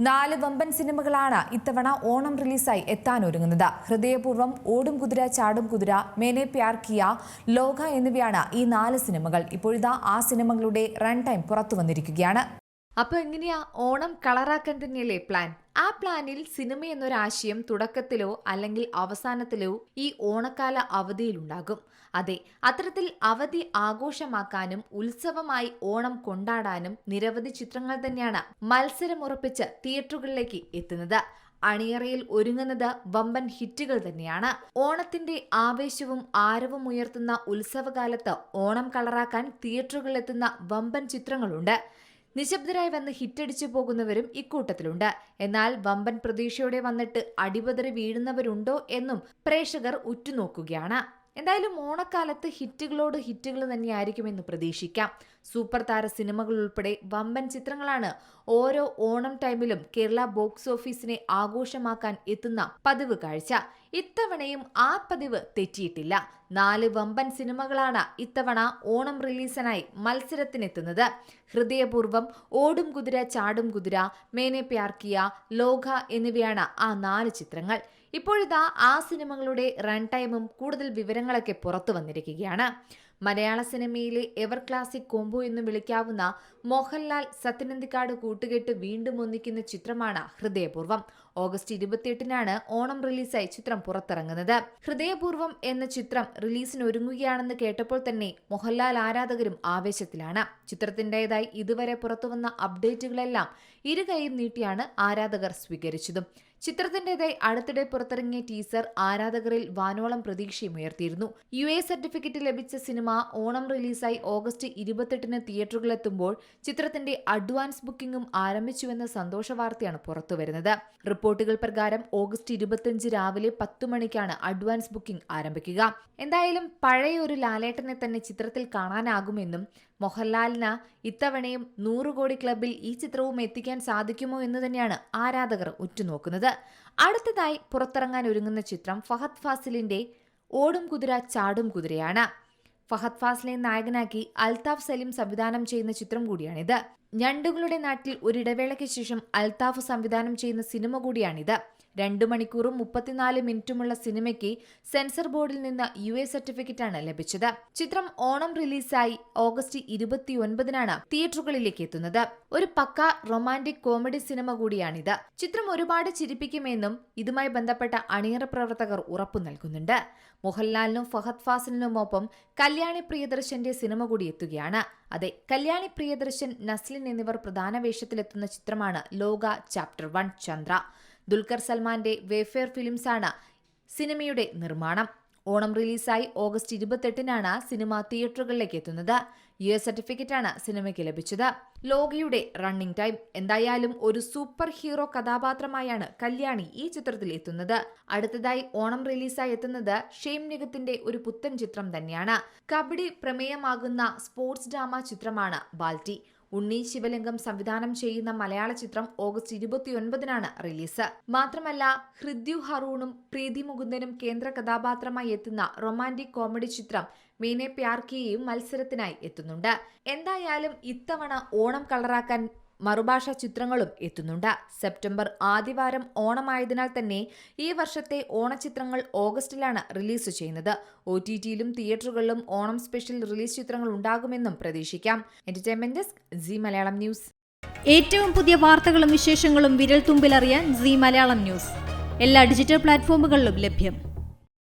നാല് വമ്പൻ സിനിമകളാണ് ഇത്തവണ ഓണം റിലീസായി എത്താനൊരുങ്ങുന്നത്. ഹൃദയപൂർവം ഓടും കുതിര ചാടും കുതിര മേനെ പ്യാർ കിയ ലോക എന്നിവയാണ് ഈ നാല് സിനിമകൾ. ഇപ്പോഴിതാ ആ സിനിമകളുടെ റൺ ടൈം പുറത്തു വന്നിരിക്കുകയാണ് അപ്പൊ എങ്ങനെയാ ഓണം കളറാക്കാൻ തന്നെയല്ലേ പ്ലാൻ ആ പ്ലാനിൽ സിനിമ എന്നൊരാശയം തുടക്കത്തിലോ അല്ലെങ്കിൽ അവസാനത്തിലോ ഈ ഓണക്കാല അവധിയിലുണ്ടാകും അതെ അത്തരത്തിൽ അവധി ആഘോഷമാക്കാനും ഉത്സവമായി ഓണം കൊണ്ടാടാനും നിരവധി ചിത്രങ്ങൾ തന്നെയാണ് മത്സരമുറപ്പിച്ച് തിയേറ്ററുകളിലേക്ക് എത്തുന്നത്. അണിയറയിൽ ഒരുങ്ങുന്നത് വമ്പൻ ഹിറ്റുകൾ തന്നെയാണ്. ഓണത്തിന്റെ ആവേശവും ആരവും ഉയർത്തുന്ന ഉത്സവകാലത്ത് ഓണം കളറാക്കാൻ തിയേറ്ററുകളിലെത്തുന്ന വമ്പൻ ചിത്രങ്ങളുണ്ട്. നിശബ്ദരായി വന്ന് ഹിറ്റടിച്ചു പോകുന്നവരും ഇക്കൂട്ടത്തിലുണ്ട്. എന്നാൽ വമ്പൻ പ്രതീക്ഷയോടെ വന്നിട്ട് അടിപതറി വീഴുന്നവരുണ്ടോ എന്നും പ്രേക്ഷകർ ഉറ്റുനോക്കുകയാണ്. എന്തായാലും ഓണക്കാലത്ത് ഹിറ്റുകളോട് ഹിറ്റുകൾ തന്നെയായിരിക്കുമെന്ന് പ്രതീക്ഷിക്കാം. സൂപ്പർ താര സിനിമകൾ ഉൾപ്പെടെ വമ്പൻ ചിത്രങ്ങളാണ് ഓരോ ഓണം ടൈമിലും കേരള ബോക്സ് ഓഫീസിനെ ആഘോഷമാക്കാൻ എത്തുന്ന പതിവ് കാഴ്ച. ഇത്തവണയും ആ പതിവ് തെറ്റിയിട്ടില്ല. നാല് വമ്പൻ സിനിമകളാണ് ഇത്തവണ ഓണം റിലീസിനായി മത്സരത്തിനെത്തുന്നത്. ഹൃദയപൂർവം ഓടും കുതിര ചാടും കുതിര മേനെ പ്യാർക്കിയ ലോക എന്നിവയാണ് ആ നാല് ചിത്രങ്ങൾ. ഇപ്പോഴിതാ ആ സിനിമകളുടെ റൺ ടൈമും കൂടുതൽ വിവരങ്ങളൊക്കെ പുറത്തു വന്നിരിക്കുകയാണ്. മലയാള സിനിമയിലെ എവർ ക്ലാസിക് കോംബോ എന്ന് വിളിക്കാവുന്ന മോഹൻലാൽ സത്യനന്ദിക്കാട് കൂട്ടുകെട്ട് വീണ്ടും ഒന്നിക്കുന്ന ചിത്രമാണ് ഹൃദയപൂർവം. ഓഗസ്റ്റ് ഇരുപത്തിയെട്ടിനാണ് ഓണം റിലീസായി ചിത്രം പുറത്തിറങ്ങുന്നത്. ഹൃദയപൂർവം എന്ന ചിത്രം റിലീസിന് ഒരുങ്ങുകയാണെന്ന് കേട്ടപ്പോൾ തന്നെ മോഹൻലാൽ ആരാധകരും ആവേശത്തിലാണ്. ചിത്രത്തിന്റെതായി ഇതുവരെ പുറത്തുവന്ന അപ്ഡേറ്റുകളെല്ലാം ഇരുകൈയും നീട്ടിയാണ് ആരാധകർ സ്വീകരിച്ചതും. ചിത്രത്തിന്റേതായി അടുത്തിടെ പുറത്തിറങ്ങിയ ടീസർ ആരാധകരിൽ വാനോളം പ്രതീക്ഷയുമുയർത്തിയിരുന്നു യു എ സർട്ടിഫിക്കറ്റ് ലഭിച്ച സിനിമ ഓണം റിലീസായി ഓഗസ്റ്റ് ഇരുപത്തെട്ടിന് തിയേറ്ററുകളിലെത്തുമ്പോൾ ചിത്രത്തിന്റെ അഡ്വാൻസ് ബുക്കിംഗും ആരംഭിച്ചുവെന്ന സന്തോഷ വാർത്തയാണ് പുറത്തുവരുന്നത്. റിപ്പോർട്ടുകൾ പ്രകാരം ഓഗസ്റ്റ് ഇരുപത്തിയഞ്ച് രാവിലെ പത്തു മണിക്കാണ് അഡ്വാൻസ് ബുക്കിംഗ് ആരംഭിക്കുക. എന്തായാലും പഴയ ഒരു ലാലേട്ടനെ തന്നെ ചിത്രത്തിൽ കാണാനാകുമെന്നും മോഹൻലാലിന് ഇത്തവണയും നൂറ് കോടി ക്ലബിൽ ഈ ചിത്രവും എത്തിക്കാൻ സാധിക്കുമോ എന്ന് തന്നെയാണ് ആരാധകർ ഉറ്റുനോക്കുന്നത്. അടുത്തതായി പുറത്തിറങ്ങാൻ ഒരുങ്ങുന്ന ചിത്രം ഫഹദ് ഫാസിലിന്റെ ഓടും കുതിര ചാടും കുതിരയാണ്. ഫഹദ് ഫാസിലെ നായകനാക്കി അൽതാഫ് സലീം സംവിധാനം ചെയ്യുന്ന ചിത്രം കൂടിയാണിത്. ഞണ്ടുകളുടെ നാട്ടിൽ ഒരിടവേളയ്ക്ക് ശേഷം അൽതാഫ് സംവിധാനം ചെയ്യുന്ന സിനിമ കൂടിയാണിത്. രണ്ടു മണിക്കൂറും മുപ്പത്തിനാല് മിനിറ്റുമുള്ള സിനിമയ്ക്ക് സെൻസർ ബോർഡിൽ നിന്ന് യു എ സർട്ടിഫിക്കറ്റാണ് ലഭിച്ചത്. ചിത്രം ഓണം റിലീസായി ഓഗസ്റ്റ് ഇരുപത്തിയൊൻപതിനാണ് തിയേറ്ററുകളിലേക്ക് എത്തുന്നത്. ഒരു പക്ക റൊമാന്റിക് കോമഡി സിനിമ കൂടിയാണിത്. ചിത്രം ഒരുപാട് ചിരിപ്പിക്കുമെന്നും ഇതുമായി ബന്ധപ്പെട്ട അണിയറ പ്രവർത്തകർ ഉറപ്പു നൽകുന്നുണ്ട്. മോഹൻലാലിനും ഫഹദ് ഫാസിലിനുമൊപ്പം കല്യാണി പ്രിയദർശന്റെ സിനിമ കൂടി എത്തുകയാണ്. അതെ കല്യാണി പ്രിയദർശൻ നസ്ലിൻ എന്നിവർ പ്രധാന വേഷത്തിലെത്തുന്ന ചിത്രമാണ് ലോക ചാപ്റ്റർ വൺ ചന്ദ്ര. ദുൽഖർ സൽമാന്റെ വേഫെയർ ഫിലിംസാണ് സിനിമയുടെ നിർമ്മാണം. ഓണം റിലീസായി ഓഗസ്റ്റ് ഇരുപത്തെട്ടിനാണ് സിനിമ തിയേറ്ററുകളിലേക്ക് എത്തുന്നത്. യു എസ് സർട്ടിഫിക്കറ്റാണ് സിനിമയ്ക്ക് ലഭിച്ചത്. ലോകയുടെ റണ്ണിംഗ് ടൈം എന്തായാലും ഒരു സൂപ്പർ ഹീറോ കഥാപാത്രമായാണ് കല്യാണി ഈ ചിത്രത്തിൽ എത്തുന്നത്. അടുത്തതായി ഓണം റിലീസായി എത്തുന്നത് ഷെയ്ം നിഗത്തിന്റെ ഒരു പുത്തൻ ചിത്രം തന്നെയാണ്. കബഡി പ്രമേയമാകുന്ന സ്പോർട്സ് ഡ്രാമ ചിത്രമാണ് ബാൽറ്റി ഉണ്ണി ശിവലിംഗം സംവിധാനം ചെയ്യുന്ന മലയാള ചിത്രം ഓഗസ്റ്റ് ഇരുപത്തിയൊൻപതിനാണ് റിലീസ്. മാത്രമല്ല ഹൃദ്യു ഹറൂണും പ്രീതി മുകുന്ദനും കേന്ദ്ര കഥാപാത്രമായി എത്തുന്ന റൊമാന്റിക് കോമഡി ചിത്രം മീനെ പ്യാർക്കിയെയും മത്സരത്തിനായി എത്തുന്നുണ്ട്. എന്തായാലും ഇത്തവണ ഓണം കളറാക്കാൻ മറുഭാഷ ചിത്രങ്ങളും എത്തുന്നുണ്ട്. സെപ്റ്റംബർ ആദ്യവാരം ഓണമായതിനാൽ തന്നെ ഈ വർഷത്തെ ഓണചിത്രങ്ങൾ ഓഗസ്റ്റിലാണ് റിലീസ് ചെയ്യുന്നത്. ഒ ടി ടിയിലും തിയേറ്ററുകളിലും ഓണം സ്പെഷ്യൽ റിലീസ് ചിത്രങ്ങൾ ഉണ്ടാകുമെന്നും പ്രതീക്ഷിക്കാം. Entertainment desk Zee Malayalam news ഏറ്റവും പുതിയ വാർത്തകളും വിശേഷങ്ങളും വിരൽ തുമ്പിലറിയാൻ സി മലയാളം ന്യൂസ് എല്ലാ ഡിജിറ്റൽ പ്ലാറ്റ്ഫോമുകളിലും ലഭ്യം.